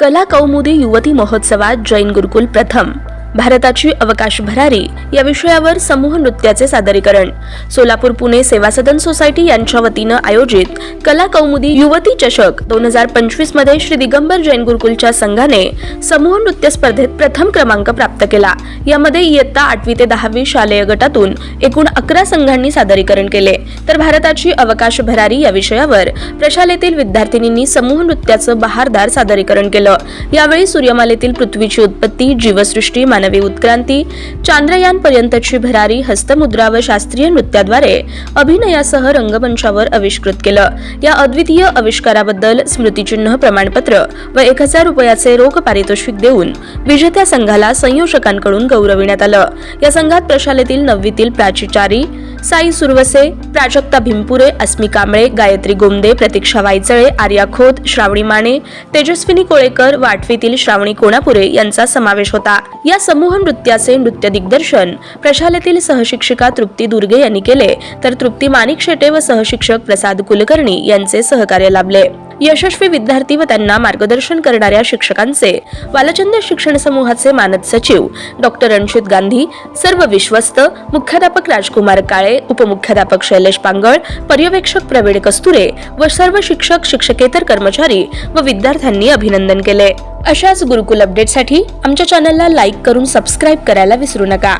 कला कौमुदी युवती महोत्सवात जैन गुरुकुल प्रथम. भारताची अवकाश भरारी या विषयावर समूह नृत्याचे सादरीकरण. सोलापूर पुणे सेवा सदन सोसायटी यांच्या वतीनं आयोजित कला कौमुदी युवती चषक दोन हजार पंचवीसमध्ये श्री दिगंबर जैन गुरुकुलच्या संघाने समूह नृत्य स्पर्धेत प्रथम क्रमांक प्राप्त केला. यामध्ये इयत्ता आठवी ते दहावी शालेय गटातून एकूण अकरा संघांनी सादरीकरण केले. तर भारताची अवकाश भरारी या विषयावर प्रशालेतील विद्यार्थिनींनी समूह नृत्याचं बहारदार सादरीकरण केलं. यावेळी सूर्यमालेतील पृथ्वीची उत्पत्ती जीवसृष्टी मानवी उत्क्रांती चांद्रयान पर्यंतची भरारी हस्तमुद्रा व शास्त्रीय नृत्याद्वारे अभिनयासह रंगमंचावर आविष्कृत केलं. या अद्वितीय आविष्काराबद्दल स्मृतिचिन्ह प्रमाणपत्र व एक हजार रुपयाचे रोख पारितोषिक देऊन विजेत्या संघाला संयोजकांकडून गौरविण्यात आलं. या संघात प्रशालेतील नववीतील प्राचीचारी साई सुरवसे प्राजक्ता भिमपुरे अस्मी कांबळे गायत्री गोमदे प्रतीक्षा वायचळे आर्या खोत श्रावणी माने तेजस्विनी कोळेकर वाटवीतील श्रावणी कोणापुरे यांचा समावेश होता. या समूह नृत्याचे नृत्य दिग्दर्शन प्रशालेतील सहशिक्षिका तृप्ती दुर्गे यांनी केले. तर तृप्ती माणिक शेटे व सहशिक्षक प्रसाद कुलकर्णी यांचे सहकार्य लाभले. यशस्वी विद्यार्थी व त्यांना मार्गदर्शन करणाऱ्या शिक्षकांचे बालचंद शिक्षण समूहाचे मानद सचिव डॉक्टर रणजित गांधी सर्व विश्वस्त मुख्याध्यापक राजकुमार काळे उपमुख्याध्यापक शैलेश पांगळ पर्यवेक्षक प्रवीण कस्तुरे व सर्व शिक्षक शिक्षकेतर कर्मचारी व विद्यार्थ्यांनी अभिनंदन केले. अशाच गुरुकुल अपडेटसाठी आमच्या चॅनलला लाईक करून सबस्क्राईब करायला विसरू नका.